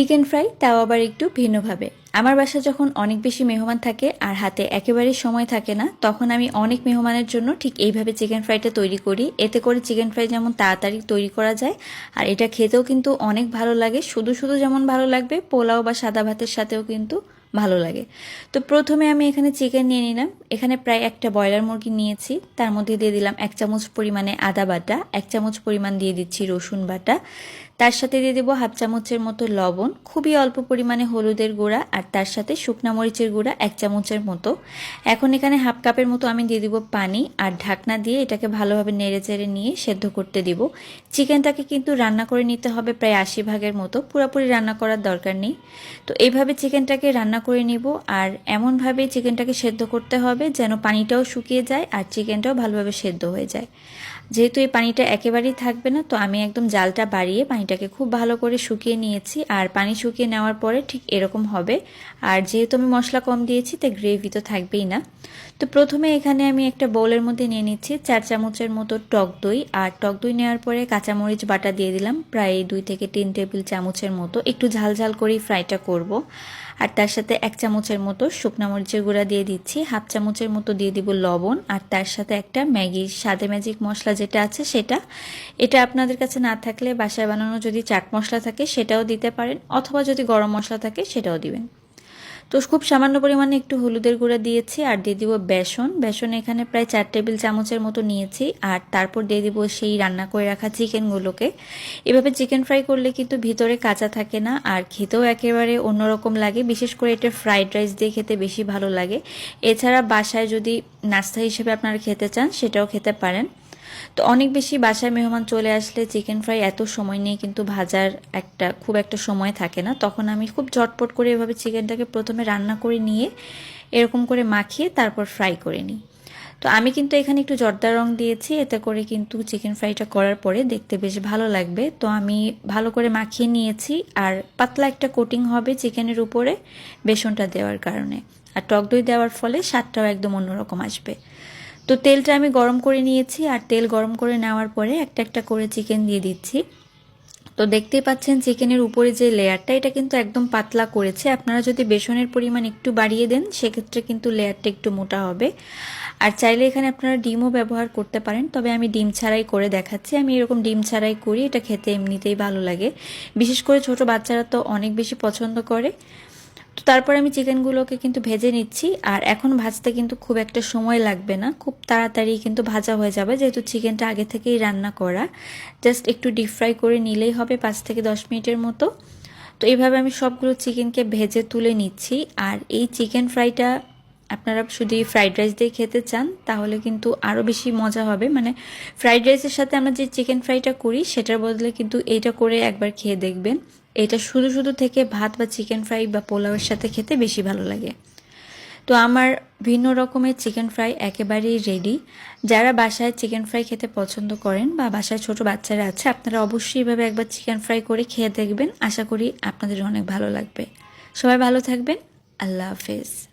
Chicken fry তাও আবার একটু ভিন্নভাবে। আমার বাসা যখন অনেক বেশি মেহমান থাকে আর হাতে একেবারেই সময় থাকে না, তখন আমি অনেক মেহমানের জন্য ঠিক এইভাবে চিকেন ফ্রাইটা তৈরি করি। এতে করে চিকেন ফ্রাই যেমন তাড়াতাড়ি তৈরি করা যায়, আর এটা খেতেও কিন্তু অনেক ভালো লাগে। শুধু শুধু যেমন ভালো লাগবে, পোলাও বা সাদা ভাতের সাথেও কিন্তু ভালো লাগে। তো প্রথমে আমি এখানে চিকেন নিয়ে নিলাম। এখানে প্রায় একটা ব্রয়লার মুরগি নিয়েছি। তার মধ্যে দিয়ে দিলাম এক চামচ পরিমাণে আদা বাটা, এক চামচ পরিমাণ দিয়ে দিচ্ছি রসুন বাটা। তার সাথে দিয়ে দেবো হাফ চামচের মতো লবণ, খুবই অল্প পরিমাণে হলুদের গুঁড়া আর তার সাথে শুকনা মরিচের গুঁড়া এক চামচের মতো। এখন এখানে হাফ কাপের মতো আমি দিয়ে দিব পানি আর ঢাকনা দিয়ে এটাকে ভালোভাবে নেড়ে চেড়ে নিয়ে সেদ্ধ করতে দিব। চিকেনটাকে কিন্তু রান্না করে নিতে হবে প্রায় আশি ভাগের মতো, পুরোপুরি রান্না করার দরকার নেই। তো এইভাবে চিকেনটাকে রান্না করে নিব আর এমনভাবে চিকেনটাকে সেদ্ধ করতে হবে যেন পানিটাও শুকিয়ে যায় আর চিকেনটাও ভালোভাবে সেদ্ধ হয়ে যায়। যেহেতু এই পানিটা একেবারেই থাকবে না, তো আমি একদম জালটা বাড়িয়ে পানিটাকে খুব ভালো করে শুকিয়ে নিয়েছি, আর পানি শুকিয়ে নেওয়ার পরে ঠিক এরকম হবে। আর যেহেতু আমি মশলা কম দিয়েছি, তাই গ্রেভি তো থাকবেই না। তো প্রথমে এখানে আমি একটা বোলের মধ্যে নিয়ে নিচ্ছি চার চামচের মতো টক দই। আর টক দই নেওয়ার পরে কাঁচামরিচ বাটা দিয়ে দিলাম, প্রায় দুই থেকে তিন টেবিল চামচের মতো। একটু ঝাল ঝাল করেই ফ্রাইটা করব। আর তার সাথে এক চামচের মতো শুকনা মরিচের গুঁড়া দিয়ে দিচ্ছি। হাফ চামচের মতো দিয়ে দিব লবণ আর তার সাথে একটা ম্যাগি সাদে ম্যাজিক মশলা যেটা আছে সেটা। এটা আপনাদের কাছে না থাকলে বাসায় বানানো যদি চাট মশলা থাকে সেটাও দিতে পারেন অথবা যদি গরম মশলা থাকে সেটাও দিবেন। তো খুব সামান্য পরিমাণে একটু হলুদের গুঁড়া দিয়েছি আর দিয়ে দিব বেসন। বেসন এখানে প্রায় চার টেবিল চামচের মতো নিয়েছি আর তারপর দিয়ে দিব সেই রান্না করে রাখা চিকেনগুলোকে। এভাবে চিকেন ফ্রাই করলে কিন্তু ভিতরে কাঁচা থাকে না আর খেতেও একেবারে অন্যরকম লাগে। বিশেষ করে এটা ফ্রাইড রাইস দিয়ে খেতে বেশি ভালো লাগে। এছাড়া বাসায় যদি নাস্তা হিসেবে আপনারা খেতে চান, সেটাও খেতে পারেন। তো অনেক বেশি বাসায় মেহমান চলে আসলে চিকেন ফ্রাই এত সময় নিয়ে কিন্তু ভাজার একটা, খুব একটা সময় থাকে না। তখন আমি খুব ঝটপট করে এভাবে চিকেনটাকে প্রথমে রান্না করে নিয়ে এরকম করে মাখিয়ে তারপর ফ্রাই করে নিই। তো আমি কিন্তু এখানে একটু জর্দা রং দিয়েছি, এতে করে কিন্তু চিকেন ফ্রাইটা করার পরে দেখতে বেশ ভালো লাগবে। তো আমি ভালো করে মাখিয়ে নিয়েছি, আর পাতলা একটা কোটিং হবে চিকেনের উপরে বেসনটা দেওয়ার কারণে। আর টক দই দেওয়ার ফলে স্বাদটাও একদম অন্যরকম আসবে। তো তেলটা আমি গরম করে নিয়েছি আর তেল গরম করে নেওয়ার পরে একটা একটা করে চিকেন দিয়ে দিচ্ছি। তো দেখতেই পাচ্ছেন চিকেনের উপরে যে লেয়ারটা, এটা কিন্তু একদম পাতলা করেছে। আপনারা যদি বেসনের পরিমাণ একটু বাড়িয়ে দেন, সেক্ষেত্রে কিন্তু লেয়ারটা একটু মোটা হবে। আর চাইলে এখানে আপনারা ডিমও ব্যবহার করতে পারেন, তবে আমি ডিম ছাড়াই করে দেখাচ্ছি। আমি এরকম ডিম ছাড়াই করি, এটা খেতে এমনিতেই ভালো লাগে। বিশেষ করে ছোট বাচ্চারা তো অনেক বেশি পছন্দ করে। তো তারপর আমি চিকেনগুলোকে কিন্তু ভেজে নিচ্ছি, আর এখন ভাজতে কিন্তু খুব একটা সময় লাগবে না। খুব তাড়াতাড়ি কিন্তু ভাজা হয়ে যাবে, যেহেতু চিকেনটা আগে থেকেই রান্না করা। জাস্ট একটু ডিপ ফ্রাই করে নিলেই হবে, পাঁচ থেকে দশ মিনিটের মতো। তো এইভাবে আমি সবগুলো চিকেনকে ভেজে তুলে নিচ্ছি, আর এই চিকেন ফ্রাইটা আপনারা শুধু ফ্রাইড রাইস দিয়ে খেতে চান, তাহলে কিন্তু আরও বেশি মজা হবে। মানে ফ্রাইড রাইসের সাথে আমরা যে চিকেন ফ্রাইটা করি, সেটার বদলে কিন্তু এইটা করে একবার খেয়ে দেখবেন। এটা শুধু শুধু থেকে ভাত বা চিকেন ফ্রাই বা পোলাওয়ের সাথে খেতে বেশি ভালো লাগে। তো আমার ভিন্ন রকমের চিকেন ফ্রাই একেবারেই রেডি যারা বাসায় চিকেন ফ্রাই খেতে পছন্দ করেন বা বাসায় ছোট বাচ্চারা আছে, আপনারা অবশ্যই এভাবে একবার চিকেন ফ্রাই করে খেয়ে দেখবেন। আশা করি আপনাদের অনেক ভালো লাগবে। সবাই ভালো থাকবেন। আল্লাহ হাফেজ।